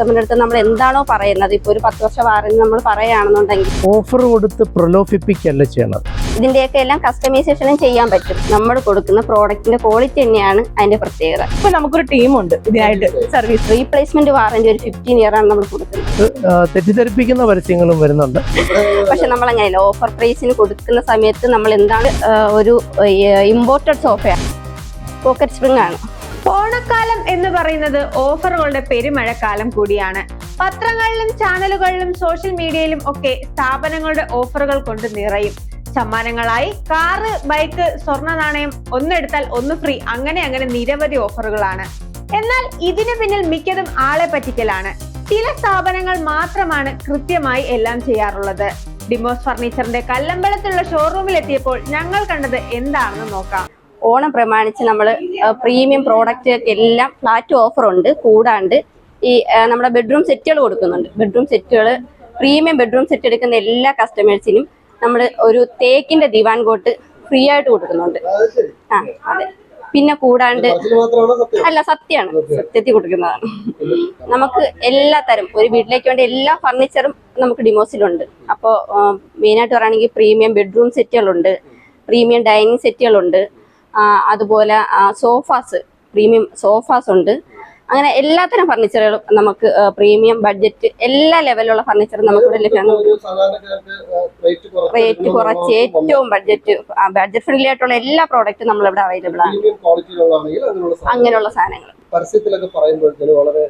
കസ്റ്റമറിന്റെ അടുത്ത് നമ്മൾ എന്താണോ പറയുന്നത്? ഇപ്പോൾ ഒരു പത്ത് വർഷം വാറന്റി നമ്മൾ പറയുകയാണെന്നുണ്ടെങ്കിൽ. ഓഫർ കൊടുത്ത് പ്രലോഭിപ്പിക്കല്ല ചെയ്യണം ഇതിന്റെയൊക്കെ എല്ലാം കസ്റ്റമൈസേഷനും ചെയ്യാൻ പറ്റും. നമ്മൾ കൊടുക്കുന്ന പ്രോഡക്റ്റിന്റെ ക്വാളിറ്റി തന്നെയാണ് അതിന്റെ പ്രത്യേകത. ഇപ്പൊ നമുക്കൊരു ടീമുണ്ട്. ഇതിനായിട്ട് സർവീസ് റീപ്ലേസ്മെന്റ് വാറന്റി ഒരു ഫിഫ്റ്റീൻ ഇയർ ആണ് നമ്മൾ കൊടുക്കുന്നത്. തെറ്റിദ്ധരിപ്പിക്കുന്ന പരസ്യങ്ങളും വരുന്നുണ്ട്. പക്ഷെ നമ്മൾ അങ്ങനെയല്ല ഓഫർ പ്രൈസിന് കൊടുക്കുന്ന സമയത്ത് നമ്മൾ എന്താണ് ഒരു ഇമ്പോർട്ടഡ് സോഫയാണ് പോക്കറ്റ് സ്പ്രിംഗ് ആണ്. ഓണക്കാലം എന്ന് പറയുന്നത് ഓഫറുകളുടെ പെരുമഴക്കാലം കൂടിയാണ്. പത്രങ്ങളിലും ചാനലുകളിലും സോഷ്യൽ മീഡിയയിലും ഒക്കെ സ്ഥാപനങ്ങളുടെ ഓഫറുകൾ കൊണ്ട് നിറയും. സമ്മാനങ്ങളായി കാറ് ബൈക്ക് സ്വർണ നാണയം ഒന്നെടുത്താൽ ഒന്ന് ഫ്രീ. അങ്ങനെ അങ്ങനെ നിരവധി ഓഫറുകളാണ്. എന്നാൽ ഇതിനു പിന്നിൽ മിക്കതും ആളെ പറ്റിക്കലാണ്. ചില സ്ഥാപനങ്ങൾ മാത്രമാണ് കൃത്യമായി എല്ലാം ചെയ്യാറുള്ളത്. ഡിമോസ് ഫർണിച്ചറിന്റെ കല്ലമ്പലത്തിലുള്ള ഷോറൂമിൽ എത്തിയപ്പോൾ ഞങ്ങൾ കണ്ടത് എന്താണെന്ന് നോക്കാം. ഓണം പ്രമാണിച്ച് നമ്മൾ പ്രീമിയം പ്രോഡക്റ്റ് എല്ലാം ഫ്ലാറ്റ് ഓഫർ ഉണ്ട് കൂടാണ്ട് ഈ നമ്മുടെ ബെഡ്റൂം സെറ്റുകൾ കൊടുക്കുന്നുണ്ട്. ബെഡ്റൂം സെറ്റുകൾ പ്രീമിയം ബെഡ്റൂം സെറ്റ് എടുക്കുന്ന എല്ലാ കസ്റ്റമേഴ്സിനും നമ്മൾ ഒരു തേക്കിന്റെ ദിവാൻ കോട്ട് ഫ്രീ ആയിട്ട് കൊടുക്കുന്നുണ്ട്. ആ അതെ. പിന്നെ കൂടാണ്ട് അല്ല സത്യമാണ്. സത്യത്തിൽ കൊടുക്കുന്നതാണ്. നമുക്ക് എല്ലാ തരം ഒരു വീട്ടിലേക്ക് വേണ്ട എല്ലാ ഫർണിച്ചറും നമുക്ക് ഡിമോസിലുണ്ട് അപ്പോൾ മെയിനായിട്ട് പറയുകയാണെങ്കിൽ പ്രീമിയം ബെഡ്റൂം സെറ്റുകളുണ്ട് പ്രീമിയം ഡൈനിങ് സെറ്റുകളുണ്ട് അതുപോലെ സോഫാസ് പ്രീമിയം സോഫാസ് ഉണ്ട് അങ്ങനെ എല്ലാത്തരം ഫർണിച്ചറുകളും നമുക്ക് പ്രീമിയം ബഡ്ജറ്റ് എല്ലാ ലെവലിലുള്ള ഫർണിച്ചറും നമുക്ക് ഇവിടെ ലഭ്യമാണ്. റേറ്റ് കുറച്ച് ഏറ്റവും ബഡ്ജറ്റ് ബഡ്ജറ്റ് ഫ്രണ്ട്ലി ആയിട്ടുള്ള എല്ലാ പ്രോഡക്റ്റും നമ്മളിവിടെ അവൈലബിൾ ആണ് അങ്ങനെയുള്ള സാധനങ്ങൾ. പരസ്യത്തിലൊക്കെ പറയുമ്പോഴത്തേന് വളരെ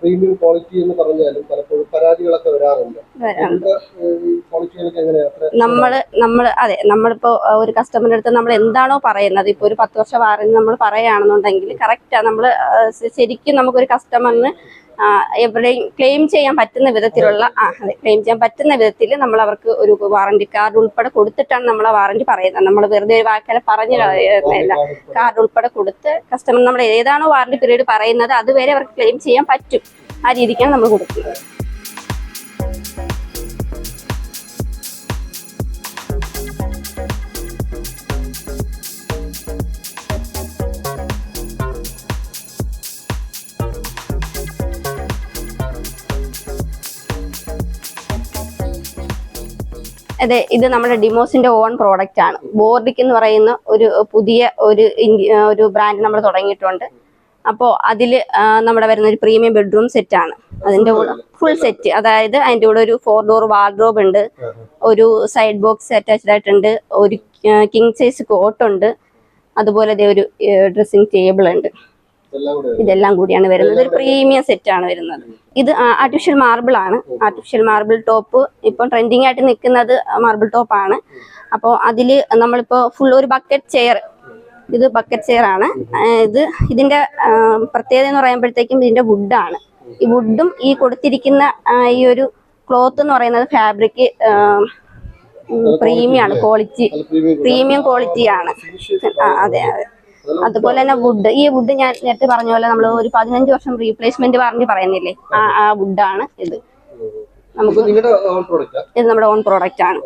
പ്രീമിയം ക്വാളിറ്റി എന്ന് പറഞ്ഞാലും പലപ്പോഴും പരാതികളൊക്കെ വരാറുണ്ട്. ക്വാളിറ്റികളൊക്കെ നമ്മൾ നമ്മൾ അതെ നമ്മളിപ്പോ ഒരു കസ്റ്റമറിന്റെ അടുത്ത് നമ്മൾ എന്താണോ പറയുന്നത്. ഇപ്പൊ ഒരു പത്ത് വർഷം വാറന്റി നമ്മൾ പറയുകയാണെന്നുണ്ടെങ്കിൽ കറക്റ്റാ നമ്മൾ ശരിക്കും നമുക്കൊരു കസ്റ്റമറിന് എവിടെയും ക്ലെയിം ചെയ്യാൻ പറ്റുന്ന വിധത്തിലുള്ള ആ അതെ ക്ലെയിം ചെയ്യാൻ പറ്റുന്ന വിധത്തിൽ നമ്മൾ അവർക്ക് ഒരു വാറണ്ടി കാർഡ് ഉൾപ്പെടെ കൊടുത്തിട്ടാണ് നമ്മൾ വാറണ്ടി വാറന്റി പറയുന്നത്. നമ്മൾ വെറുതെ ഒരു വാക്കാലെ പറഞ്ഞു അല്ല കാർഡ് ഉൾപ്പെടെ കൊടുത്ത് കസ്റ്റമർ നമ്മൾ ഏതാണോ വാറന്റി പീരീഡ് പറയുന്നത് അതുവരെ അവർക്ക് ക്ലെയിം ചെയ്യാൻ പറ്റും ആ രീതിക്കാണ് നമ്മൾ കൊടുക്കുന്നത്. അതെ ഇത് നമ്മുടെ ഡിമോസിന്റെ ഓൺ പ്രോഡക്റ്റ് ആണ്. ബോർഡിക് എന്ന് പറയുന്ന ഒരു പുതിയ ഒരു ഒരു ബ്രാൻഡ് നമ്മൾ തുടങ്ങിയിട്ടുണ്ട്. അപ്പോൾ അതിൽ നമ്മുടെ വരുന്ന ഒരു പ്രീമിയം ബെഡ്റൂം സെറ്റ് ആണ്. അതിന്റെ കൂടെ ഫുൾ സെറ്റ് അതായത് അതിന്റെ കൂടെ ഒരു ഫോർ ഡോർ വാർഡ്രോബ് ഉണ്ട്. ഒരു സൈഡ് ബോക്സ് അറ്റാച്ച്ഡ് ആയിട്ടുണ്ട്. ഒരു കിങ് സൈസ് കോട്ടുണ്ട് അതുപോലെ ഒരു ഡ്രസ്സിംഗ് ടേബിൾ ഉണ്ട്. ഇതെല്ലാം കൂടിയാണ് വരുന്നത്. ഒരു പ്രീമിയം സെറ്റ് ആണ് വരുന്നത്. ഇത് ആർട്ടിഫിഷ്യൽ മാർബിൾ ആണ്. ആർട്ടിഫിഷ്യൽ മാർബിൾ ടോപ്പ് ഇപ്പം ട്രെൻഡിങ് ആയിട്ട് നിൽക്കുന്നത് മാർബിൾ ടോപ്പ് ആണ്. അപ്പോൾ അതിൽ നമ്മളിപ്പോൾ ഫുൾ ഒരു ബക്കറ്റ് ചെയർ ഇത് ബക്കറ്റ് ചെയർ ആണ്. ഇത് ഇതിന്റെ പ്രത്യേകത എന്ന് പറയുമ്പോഴത്തേക്കും ഇതിന്റെ വുഡാണ് ഈ വുഡും ഈ കൊടുത്തിരിക്കുന്ന ഈ ഒരു ക്ലോത്ത് എന്ന് പറയുന്നത് ഫാബ്രിക് പ്രീമിയം ആണ്. ക്വാളിറ്റി പ്രീമിയം പ്രീമിയം ക്വാളിറ്റി ആണ്. അതെ അതെ. അതുപോലെ തന്നെ വുഡ് ഈ വുഡ് ഞാൻ നേരത്തെ പറഞ്ഞ പോലെ നമ്മൾ ഒരു പതിനഞ്ച് വർഷം റീപ്ലേസ്മെന്റ് വാറന്റി പറയുന്നില്ലേ? ആ വുഡാണ് ഇത്. നമുക്ക് ഇത് നമ്മുടെ ഓൺ പ്രോഡക്റ്റ് ആണ്.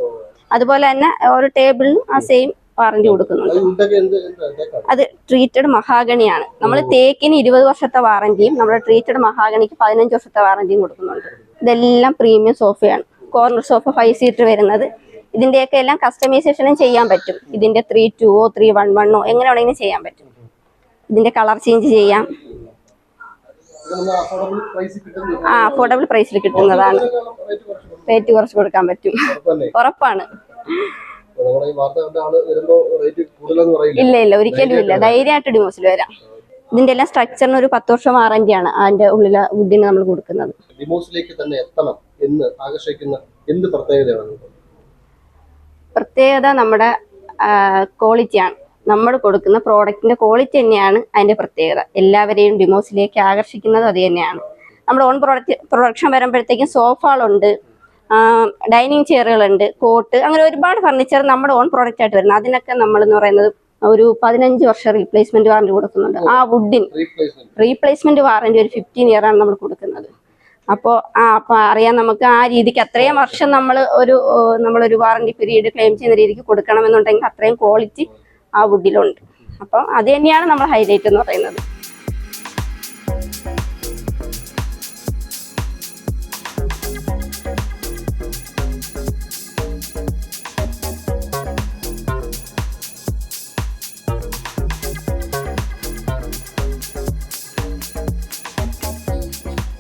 അതുപോലെ തന്നെ ഒരു ടേബിളിനും ആ സെയിം വാറന്റി കൊടുക്കുന്നുണ്ട്. അത് ട്രീറ്റഡ് മഹാഗണിയാണ് നമ്മൾ തേക്കിന് ഇരുപത് വർഷത്തെ വാറന്റിയും നമ്മുടെ ട്രീറ്റഡ് മഹാഗണിക്ക് പതിനഞ്ച് വർഷത്തെ വാറന്റിയും കൊടുക്കുന്നുണ്ട്. ഇതെല്ലാം പ്രീമിയം സോഫയാണ് കോർണർ സോഫ ഫൈവ് സീറ്റർ വരുന്നത് ഇതിന്റെയൊക്കെ എല്ലാം കസ്റ്റമൈസേഷനും ചെയ്യാൻ പറ്റും. ഇതിന്റെ ത്രീ ടുവോ ത്രീ വൺ വണ്ണോ എങ്ങനെ വേണമെങ്കിലും ചെയ്യാൻ പറ്റും. ഇതിന്റെ കളർ ചേഞ്ച് ചെയ്യാം. ആ അഫോർഡബിൾ പ്രൈസിൽ കിട്ടുന്നതാണ്. റേറ്റ് കുറച്ച് കൊടുക്കാൻ പറ്റും. ഉറപ്പാണ്. ഇല്ല ഇല്ല ഒരിക്കലും ഇല്ല. ധൈര്യമായിട്ട് ഡിമോസിൽ വരാം. ഇതിന്റെ എല്ലാം സ്ട്രക്ചറിന് ഒരു പത്ത് വർഷം വാറന്റിയാണ് അതിന്റെ ഉള്ളിലെ വുഡിന് നമ്മൾ കൊടുക്കുന്നത്. ഡിമോസിലേക്ക് തന്നെ എത്തണം എന്ന് ആകർഷിക്കുന്ന എന്ത് പ്രത്യേകതയാണ്? പ്രത്യേകത നമ്മുടെ ക്വാളിറ്റിയാണ് നമ്മൾ കൊടുക്കുന്ന പ്രോഡക്റ്റിന്റെ ക്വാളിറ്റി തന്നെയാണ് അതിന്റെ പ്രത്യേകത. എല്ലാവരെയും ഡിമോസിലേക്ക് ആകർഷിക്കുന്നത് അത് തന്നെയാണ്. നമ്മൾ ഓൺ പ്രൊഡക്റ്റ് പ്രൊഡക്ഷൻ വരുമ്പോഴത്തേക്കും സോഫകളുണ്ട് ഡൈനിങ് ചെയറുകളുണ്ട് കോട്ട് അങ്ങനെ ഒരുപാട് ഫർണിച്ചർ നമ്മുടെ ഓൺ പ്രോഡക്റ്റ് ആയിട്ട് വരുന്നത് അതിനൊക്കെ നമ്മൾ എന്ന് പറയുന്നത് ഒരു പതിനഞ്ച് വർഷം റീപ്ലേസ്മെന്റ് വാറന്റി കൊടുക്കുന്നുണ്ട്. ആ വുഡിൻ റീപ്ലേസ്മെന്റ് റീപ്ലേസ്മെന്റ് വാറന്റി ഒരു ഫിഫ്റ്റീൻ ഇയർ ആണ് നമ്മൾ കൊടുക്കുന്നത്. അപ്പോൾ ആ അപ്പം അറിയാം നമുക്ക് ആ രീതിക്ക് അത്രയും വർഷം നമ്മൾ ഒരു നമ്മൾ ഒരു വാറണ്ടി പീരീഡ് ക്ലെയിം ചെയ്യുന്ന രീതിക്ക് കൊടുക്കണമെന്നുണ്ടെങ്കിൽ അത്രയും ക്വാളിറ്റി ആ വുഡിലുണ്ട് അപ്പം അത് തന്നെയാണ് നമ്മൾ ഹൈലൈറ്റ് എന്ന് പറയുന്നത്.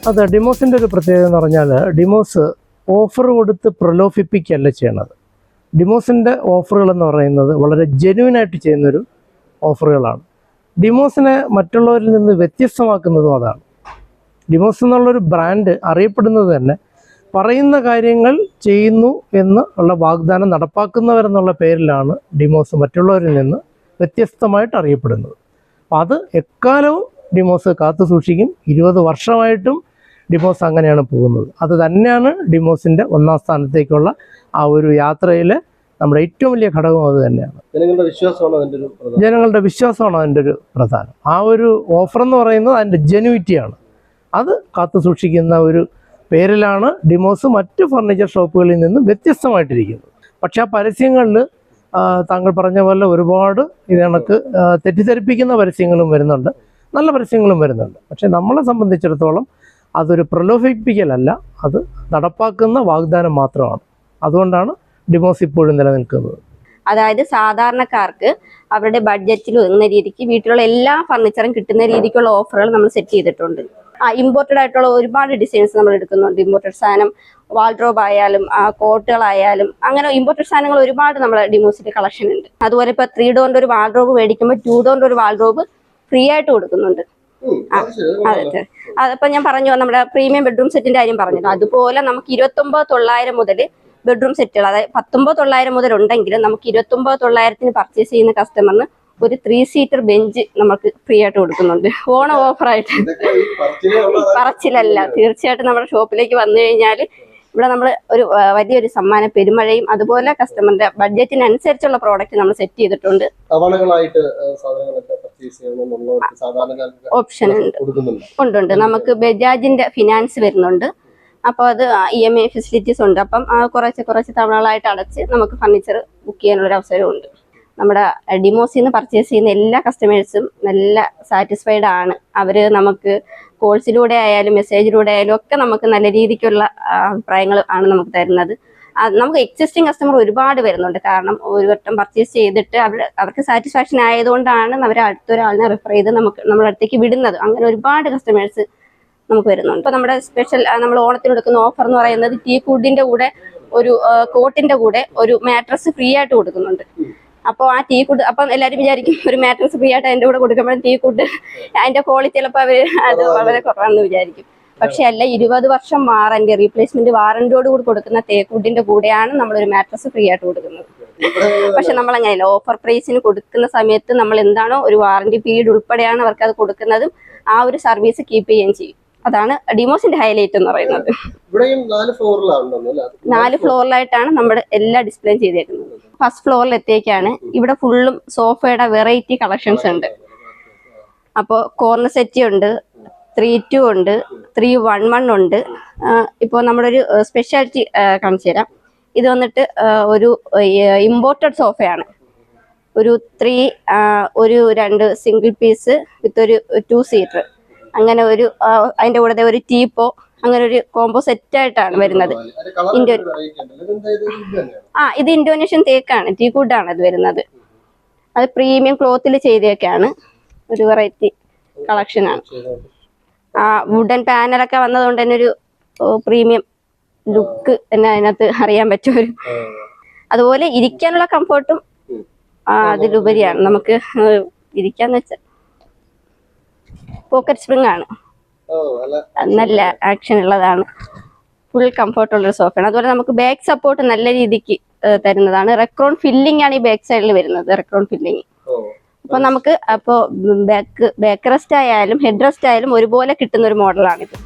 അത് ഡിമോസിന്റെ ഒരു പ്രത്യേകത എന്ന് പറഞ്ഞാൽ ഡിമോസ് ഓഫർ കൊടുത്ത് പ്രലോഭിപ്പിക്കുകയല്ല ചെയ്യണത്. ഡിമോസിന്റെ ഓഫറുകൾ എന്ന് പറയുന്നത് വളരെ ജെന്യൂനായിട്ട് ചെയ്യുന്നൊരു ഓഫറുകളാണ് ഡിമോസിനെ മറ്റുള്ളവരിൽ നിന്ന് വ്യത്യസ്തമാക്കുന്നതും അതാണ്. ഡിമോസ് എന്നുള്ളൊരു ബ്രാൻഡ് അറിയപ്പെടുന്നത് തന്നെ പറയുന്ന കാര്യങ്ങൾ ചെയ്യുന്നു എന്ന് ഉള്ള വാഗ്ദാനം നടപ്പാക്കുന്നവരെന്നുള്ള പേരിലാണ് ഡിമോസ് മറ്റുള്ളവരിൽ നിന്ന് വ്യത്യസ്തമായിട്ട് അറിയപ്പെടുന്നത്. അത് എക്കാലവും ഡിമോസ് കാത്തു സൂക്ഷിക്കും ഇരുപത് വർഷമായിട്ടും ഡിമോസ് അങ്ങനെയാണ് പോകുന്നത്. അത് തന്നെയാണ് ഡിമോസിന്റെ ഒന്നാം സ്ഥാനത്തേക്കുള്ള ആ ഒരു യാത്രയിൽ നമ്മുടെ ഏറ്റവും വലിയ ഘടകം അത് തന്നെയാണ്. ജനങ്ങളുടെ വിശ്വാസമാണ് അതിന്റെ ഒരു ജനങ്ങളുടെ വിശ്വാസമാണ് അതിന്റെ ഒരു പ്രധാനം. ആ ഒരു ഓഫർ എന്ന് പറയുന്നത് അതിന്റെ ജെനുവിറ്റിയാണ് അത് കാത്തു സൂക്ഷിക്കുന്ന ഒരു പേരിലാണ് ഡിമോസ് മറ്റ് ഫർണിച്ചർ ഷോപ്പുകളിൽ നിന്നും വ്യത്യസ്തമായിട്ടിരിക്കുന്നത്. പക്ഷേ ആ പരസ്യങ്ങളിൽ താങ്കൾ പറഞ്ഞ പോലെ ഒരുപാട് ഇത് കണക്ക് തെറ്റിദ്ധരിപ്പിക്കുന്ന പരസ്യങ്ങളും വരുന്നുണ്ട്. നല്ല പരസ്യങ്ങളും വരുന്നുണ്ട്. പക്ഷേ നമ്മളെ സംബന്ധിച്ചിടത്തോളം അതൊരു പ്രലോഭിപ്പിക്കലല്ല അത് നടപ്പാക്കുന്ന വാഗ്ദാനം മാത്രമാണ്. അതുകൊണ്ടാണ് ഡിമോസ് ഇപ്പോഴും നിലനിൽക്കുന്നത്. അതായത് സാധാരണക്കാർക്ക് അവരുടെ ബഡ്ജറ്റിൽ ഒതുങ്ങുന്ന രീതിക്ക് വീട്ടിലുള്ള എല്ലാ ഫർണിച്ചറും കിട്ടുന്ന രീതിക്കുള്ള ഓഫറുകൾ നമ്മൾ സെറ്റ് ചെയ്തിട്ടുണ്ട്. ആ ഇമ്പോർട്ടഡ് ആയിട്ടുള്ള ഒരുപാട് ഡിസൈൻസ് നമ്മൾ എടുക്കുന്നുണ്ട്. ഇമ്പോർട്ടഡ് സാധനം വാൾഡ്രോബ് ആയാലും കോട്ടുകളായാലും അങ്ങനെ ഇമ്പോർട്ടഡ് സാധനങ്ങൾ ഒരുപാട് നമ്മുടെ ഡിമോസിന്റെ കളക്ഷൻ ഉണ്ട്. അതുപോലെ ഇപ്പൊ ത്രീ ഡോറിന്റെ ഒരു വാൾഡ്രോബ് മേടിക്കുമ്പോൾ ടു ഡോറിന്റെ ഒരു വാൾഡ്രോബ് ഫ്രീ ആയിട്ട് കൊടുക്കുന്നുണ്ട്. അത് അതെ അതെ അതിപ്പോ ഞാൻ പറഞ്ഞു നമ്മുടെ പ്രീമിയം ബെഡ്റൂം സെറ്റിന്റെ കാര്യം പറഞ്ഞു അതുപോലെ നമുക്ക് ഇരുപത്തൊമ്പത് തൊള്ളായിരം മുതൽ ബെഡ്റൂം സെറ്റുകൾ അതായത് പത്തൊമ്പത് തൊള്ളായിരം മുതൽ ഉണ്ടെങ്കിലും നമുക്ക് ഇരുപത്തൊമ്പത് തൊള്ളായിരത്തിന് പർച്ചേസ് ചെയ്യുന്ന കസ്റ്റമറിന് ഒരു ത്രീ സീറ്റർ ബെഞ്ച് നമുക്ക് ഫ്രീ ആയിട്ട് കൊടുക്കുന്നുണ്ട്. ഓണം ഓഫറായിട്ട് പറച്ചിലല്ല തീർച്ചയായിട്ടും നമ്മുടെ ഷോപ്പിലേക്ക് വന്നു കഴിഞ്ഞാൽ ഇവിടെ നമ്മൾ ഒരു വലിയൊരു സമ്മാന പെരുമഴയും അതുപോലെ കസ്റ്റമറിന്റെ ബഡ്ജറ്റിനനുസരിച്ചുള്ള പ്രോഡക്റ്റ് നമ്മൾ സെറ്റ് ചെയ്തിട്ടുണ്ട്. ഓപ്ഷൻ ഉണ്ട്. നമുക്ക് ബജാജിന്റെ ഫിനാൻസ് വരുന്നുണ്ട്. അപ്പോൾ അത് ഇ എം ഐ ഫെസിലിറ്റീസ് ഉണ്ട്. അപ്പം ആ കുറച്ച് കുറച്ച് തവണകളായിട്ട് അടച്ച് നമുക്ക് ഫർണിച്ചർ ബുക്ക് ചെയ്യാനുള്ള ഒരു അവസരമുണ്ട് നമ്മുടെ ഡിമോസിൽ നിന്ന് പർച്ചേസ് ചെയ്യുന്ന എല്ലാ കസ്റ്റമേഴ്സും നല്ല സാറ്റിസ്ഫൈഡ് ആണ്. അവർ നമുക്ക് കോൾസിലൂടെ ആയാലും മെസ്സേജിലൂടെ ആയാലും ഒക്കെ നമുക്ക് നല്ല രീതിക്കുള്ള അഭിപ്രായങ്ങൾ ആണ് നമുക്ക് തരുന്നത്. നമുക്ക് എക്സിസ്റ്റിംഗ് കസ്റ്റമർ ഒരുപാട് വരുന്നുണ്ട്. കാരണം ഒരു വട്ടം പർച്ചേസ് ചെയ്തിട്ട് അവർ അവർക്ക് സാറ്റിസ്ഫാക്ഷൻ ആയതുകൊണ്ടാണ് അവർ അടുത്തൊരാളിനെ റെഫർ ചെയ്ത് നമുക്ക് നമ്മുടെ അടുത്തേക്ക് വിടുന്നത്. അങ്ങനെ ഒരുപാട് കസ്റ്റമേഴ്സ് നമുക്ക് വരുന്നുണ്ട്. ഇപ്പൊ നമ്മുടെ സ്പെഷ്യൽ നമ്മൾ ഓണത്തിന് കൊടുക്കുന്ന ഓഫർ എന്ന് പറയുന്നത് ടീ കുഡിന്റെ കൂടെ ഒരു കോട്ടിന്റെ കൂടെ ഒരു മാട്രസ് ഫ്രീ ആയിട്ട് കൊടുക്കുന്നുണ്ട്. അപ്പോൾ ആ ടീ കുഡ് അപ്പം എല്ലാവരും വിചാരിക്കും ഒരു മാട്രസ് ഫ്രീ ആയിട്ട് അതിന്റെ കൂടെ കൊടുക്കുമ്പോഴും ടീ കുഡ് അതിന്റെ ക്വാളിറ്റി ചിലപ്പോൾ അവർ അത് വളരെ കുറവാണെന്ന് വിചാരിക്കും. പക്ഷെ അല്ല ഇരുപത് വർഷം വാറന്റി റീപ്ലേസ്മെന്റ് വാറന്റിയോട് കൂടി കൊടുക്കുന്ന തേക്കുഡിന്റെ കൂടെയാണ് നമ്മൾ ഒരു മാട്രസ് ഫ്രീ ആയിട്ട് കൊടുക്കുന്നത്. പക്ഷെ നമ്മൾ അങ്ങനെയല്ല ഓഫർ പ്രൈസിന് കൊടുക്കുന്ന സമയത്ത് നമ്മൾ എന്താണോ ഒരു വാറന്റി പീരീഡ് ഉൾപ്പെടെയാണ് അവർക്ക് അത് കൊടുക്കുന്നതും ആ ഒരു സർവീസ് കീപ്പ് ചെയ്യുകയും ചെയ്യും. അതാണ് ഡിമോസിന്റെ ഹൈലൈറ്റ് എന്ന് പറയുന്നത്. നാല് ഫ്ലോറിലായിട്ടാണ് നമ്മൾ എല്ലാ ഡിസ്പ്ലേയും ചെയ്തേക്കുന്നത്. ഫസ്റ്റ് ഫ്ലോറിൽ എത്തിയേക്കാണ്. ഇവിടെ ഫുള്ളും സോഫയുടെ വെറൈറ്റി കളക്ഷൻസ് ഉണ്ട്. അപ്പോൾ കോർണർ സെറ്റി ഉണ്ട് ത്രീ ടു ഉണ്ട് ത്രീ വൺ വൺ ഉണ്ട്. ഇപ്പോൾ നമ്മുടെ ഒരു സ്പെഷ്യാലിറ്റി കാണിച്ചു തരാം. ഇത് വന്നിട്ട് ഒരു ഇമ്പോർട്ടഡ് സോഫയാണ് ഒരു ത്രീ ഒരു രണ്ട് സിംഗിൾ പീസ് വിത്ത് ഒരു ടു സീറ്റർ അങ്ങനെ ഒരു അതിന്റെ കൂടെ ഒരു ടീപ്പോ അങ്ങനെ ഒരു കോംബോ സെറ്റ് ആയിട്ടാണ് വരുന്നത്. ഇൻഡോ ആ ഇത് ഇൻഡോനേഷ്യൻ തേക്കാണ് ടീ ആണ് അത് വരുന്നത്. അത് പ്രീമിയം ക്ലോത്തിൽ ചെയ്തേക്കാണ്. ഒരു വെറൈറ്റി കളക്ഷനാണ് ആ വുഡൻ പാനലൊക്കെ വന്നതുകൊണ്ട് തന്നെ ഒരു പ്രീമിയം ലുക്ക് തന്നെ അതിനകത്ത് അറിയാൻ പറ്റും. ഒരു അതുപോലെ ഇരിക്കാനുള്ള കംഫർട്ടും അതിലുപരിയാണ്. നമുക്ക് ഇരിക്കാന്ന് വെച്ചാൽ പോക്കറ്റ് സ്പ്രിങ് ആണ്. നല്ല ആക്ഷൻ ഉള്ളതാണ്. ഫുൾ കംഫർട്ട് ഉള്ളൊരു സോഫയാണ് അതുപോലെ നമുക്ക് ബാക്ക് സപ്പോർട്ട് നല്ല രീതിക്ക് തരുന്നതാണ്. റെക്രോൺ ഫില്ലിംഗ് ആണ് ഈ ബാക്ക് സൈഡിൽ വരുന്നത്. റെക്രോൺ ഫില്ലിംഗ് അപ്പൊ നമുക്ക് അപ്പോ ബാക്ക് ബാക്ക് റെസ്റ്റ് ആയാലും ഹെഡ് റെസ്റ്റ് ആയാലും ഒരുപോലെ കിട്ടുന്ന ഒരു മോഡലാണിത്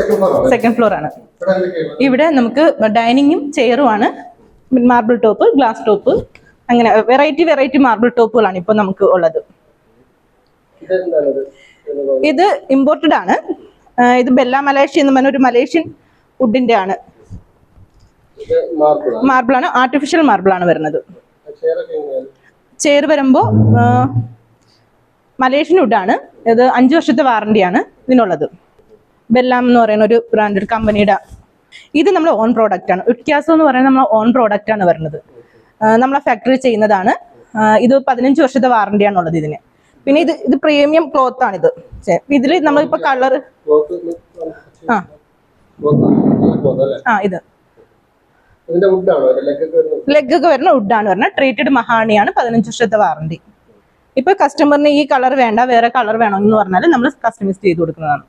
സെക്കൻഡ് ഫ്ലോർ ആണ്. സെക്കൻഡ് ഫ്ലോർ ആണ് ഇവിടെ നമുക്ക് ഡൈനിങ്ങും ചെയറുമാണ് മാർബിൾ ടോപ്പ് ഗ്ലാസ് ടോപ്പ് അങ്ങനെ വെറൈറ്റി വെറൈറ്റി മാർബിൾ ടോപ്പുകളാണ് ഇപ്പൊ നമുക്ക് ഉള്ളത്. ഇത് ഇമ്പോർട്ടഡ് ആണ്. ഇത് ബെല്ല മലേഷ്യ എന്ന് പറഞ്ഞ ഒരു മലേഷ്യൻ വുഡിന്റെ ആണ്. മാർബിൾ ആണ്. ആർട്ടിഫിഷ്യൽ മാർബിൾ ആണ് വരുന്നത്. ചെയർ വരുമ്പോൾ മലേഷ്യൻ വുഡാണ് ഇത് അഞ്ച് വർഷത്തെ വാറണ്ടിയാണ് ഇതിനുള്ളത്. ബെല്ലാം എന്ന് പറയുന്ന ഒരു ബ്രാൻഡഡ് കമ്പനിയുടെ ഇത് നമ്മൾ ഓൺ പ്രോഡക്റ്റ് ആണ്. ഉറ്റ്ക്യാസോ എന്ന് പറയുന്നത് നമ്മൾ ഓൺ പ്രോഡക്റ്റ് ആണ് വരുന്നത്. നമ്മളെ ഫാക്ടറി ചെയ്യുന്നതാണ്. ഇത് പതിനഞ്ച് വർഷത്തെ വാറന്റി ആണുള്ളത് ഇതിന്. പിന്നെ ഇത് ഇത് പ്രീമിയം ക്ലോത്ത് ആണ് ഇത് ഇതിൽ നമ്മളിപ്പോ കളർ ആ. ആ ഇത്. ലെഗ് ഒക്കെ വരുന്ന വുഡാണ് വരുന്നത് ട്രീറ്റഡ് മഹാണിയാണ് പതിനഞ്ച് വർഷത്തെ വാറണ്ടി ഇപ്പൊ കസ്റ്റമറിന് ഈ കളർ വേണ്ട വേറെ കളർ വേണം എന്ന് പറഞ്ഞാൽ നമ്മൾ കസ്റ്റമൈസ് ചെയ്ത് കൊടുക്കുന്നതാണ്.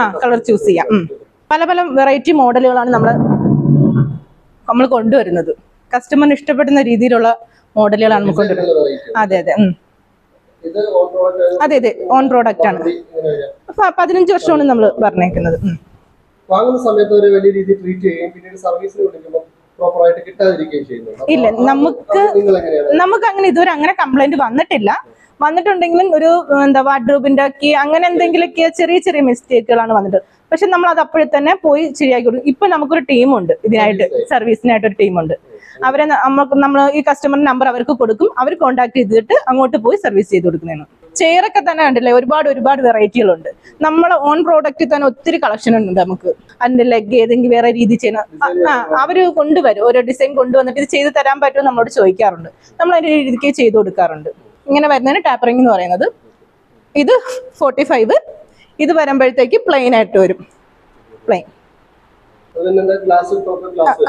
ആ കളർ ചൂസ് ചെയ്യാം. പല പല വെറൈറ്റി മോഡലുകളാണ് നമ്മൾ നമ്മൾ കൊണ്ടുവരുന്നത്. കസ്റ്റമറിന് ഇഷ്ടപ്പെടുന്ന രീതിയിലുള്ള മോഡലുകളാണ് നമുക്ക് കൊണ്ടുവരുന്നത് അതെ അതെ അതെ അതെ ഓൺ പ്രോഡക്റ്റ് ആണ്. അപ്പൊ പതിനഞ്ച് വർഷമാണ് നമ്മൾ പറഞ്ഞേക്കുന്നത്. വാങ്ങുന്ന സമയത്ത് ഒരു വലിയ രീതിയിൽ ട്രീറ്റ് ചെയ്യുകയും പിന്നീട് സർവീസിന് വിളിക്കുമ്പോൾ പ്രോപ്പറായിട്ട് കിട്ടാതിരിക്കുകയും ഇല്ല, നമുക്ക് നമുക്ക് അങ്ങനെ ഇതുവരെ അങ്ങനെ കംപ്ലൈന്റ് വന്നിട്ടില്ല. വന്നിട്ടുണ്ടെങ്കിലും ഒരു എന്താ വാർഡ്രോബിന്റെ ഒക്കെ അങ്ങനെ എന്തെങ്കിലുമൊക്കെ ചെറിയ ചെറിയ മിസ്റ്റേക്കുകളാണ് വന്നിട്ട്. പക്ഷെ നമ്മൾ അത് അപ്പോഴെ തന്നെ പോയി ശരിയാക്കി കൊടുക്കും. ഇപ്പൊ നമുക്കൊരു ടീമുണ്ട് ഇതിനായിട്ട് സർവീസിനായിട്ട് ഒരു ടീമുണ്ട് അവരെ നമുക്ക് നമ്മൾ ഈ കസ്റ്റമർ നമ്പർ അവർക്ക് കൊടുക്കും. അവർ കോൺടാക്ട് ചെയ്തിട്ട് അങ്ങോട്ട് പോയി സർവീസ് ചെയ്ത് കൊടുക്കുന്നതാണ്. ചെയറൊക്കെ തന്നെ കണ്ടില്ലേ? ഒരുപാട് ഒരുപാട് വെറൈറ്റികളുണ്ട്. നമ്മളെ ഓൺ പ്രോഡക്റ്റിൽ തന്നെ ഒത്തിരി കളക്ഷൻ ഉണ്ട് നമുക്ക്. അതിന്റെ ലെഗ് ഏതെങ്കിലും വേറെ രീതി ആ അവർ കൊണ്ടുവരും. ഓരോ ഡിസൈൻ കൊണ്ടുവന്നിട്ട് ഇത് ചെയ്ത് തരാൻ പറ്റുമോ നമ്മളോട് ചോദിക്കാറുണ്ട്. നമ്മൾ അതിന്റെ രീതിക്ക് ചെയ്ത് കൊടുക്കാറുണ്ട്. ഇങ്ങനെ വരുന്നതിന് ടാപ്പറിംഗ് എന്ന് പറയുന്നത് ഇത് ഫോർട്ടി ഫൈവ് ഇത് വരുമ്പോഴത്തേക്ക് പ്ലെയിൻ ആയിട്ട് വരും. പ്ലെയിൻ അതിന്റെ ഗ്ലാസ് ടോപ്പ് ഗ്ലാസ്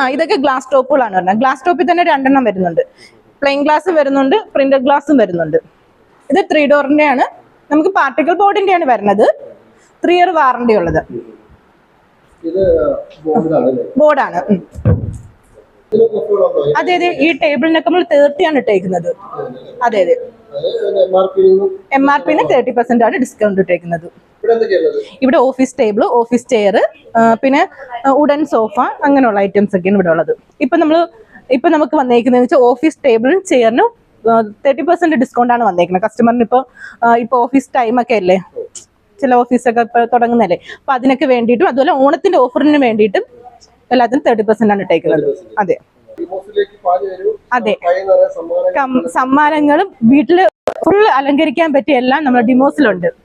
ആ ഇതൊക്കെ ഗ്ലാസ് ടോപ്പുകളാണ് വരുന്നത് ഗ്ലാസ് ടോപ്പിൽ തന്നെ രണ്ടെണ്ണം വരുന്നുണ്ട്. പ്ലെയിൻ ഗ്ലാസ് വരുന്നുണ്ട് പ്രിന്റഡ് ഗ്ലാസും വരുന്നുണ്ട്. ഇത് ത്രീ ഡോറിന്റെ ആണ് നമുക്ക് പാർട്ടിക്കൽ ബോർഡിന്റെ ആണ് വരുന്നത്. ത്രീ ഇയർ വാറണ്ടി ഉള്ളത്. ബോർഡാണ് അതെ അതെ. ഈ ടേബിളിനൊക്കെ നമ്മൾ തേർട്ടി ആണ് ഇട്ടേക്കുന്നത്. അതെ അതെ. എം ആർ പിന്നെ തേർട്ടി പെർസെന്റ് ആണ് ഡിസ്കൗണ്ട് ഇട്ടേക്കുന്നത്. ഇവിടെ ഓഫീസ് ടേബിൾ ഓഫീസ് ചെയർ പിന്നെ ഉഡൻ സോഫ അങ്ങനെയുള്ള ഐറ്റംസ് ഒക്കെയാണ് ഇവിടെ ഉള്ളത്. ഇപ്പൊ നമ്മൾ ഇപ്പൊ നമുക്ക് വന്നേക്കുന്ന വെച്ചാൽ ഓഫീസ് ടേബിളും ചെയറിനും തേർട്ടി പെർസെന്റ് ഡിസ്കൗണ്ട് ആണ് വന്നേക്കുന്നത്. കസ്റ്റമറിന് ഇപ്പോൾ ഇപ്പൊ ഓഫീസ് ടൈം ഒക്കെ അല്ലേ? ചില ഓഫീസൊക്കെ ഇപ്പൊ തുടങ്ങുന്നല്ലേ അപ്പൊ അതിനൊക്കെ വേണ്ടിയിട്ടും അതുപോലെ ഓണത്തിന്റെ ഓഫറിന് വേണ്ടിയിട്ടും എല്ലാത്തിനും തേർട്ടി പെർസെന്റ് ആണ് ഇട്ടേക്കുന്നത്. അതെ. അതെ. സമ്മാനങ്ങളും വീട്ടിൽ ഫുൾ അലങ്കരിക്കാൻ പറ്റിയ എല്ലാം നമ്മുടെ ഡിമോസിലുണ്ട്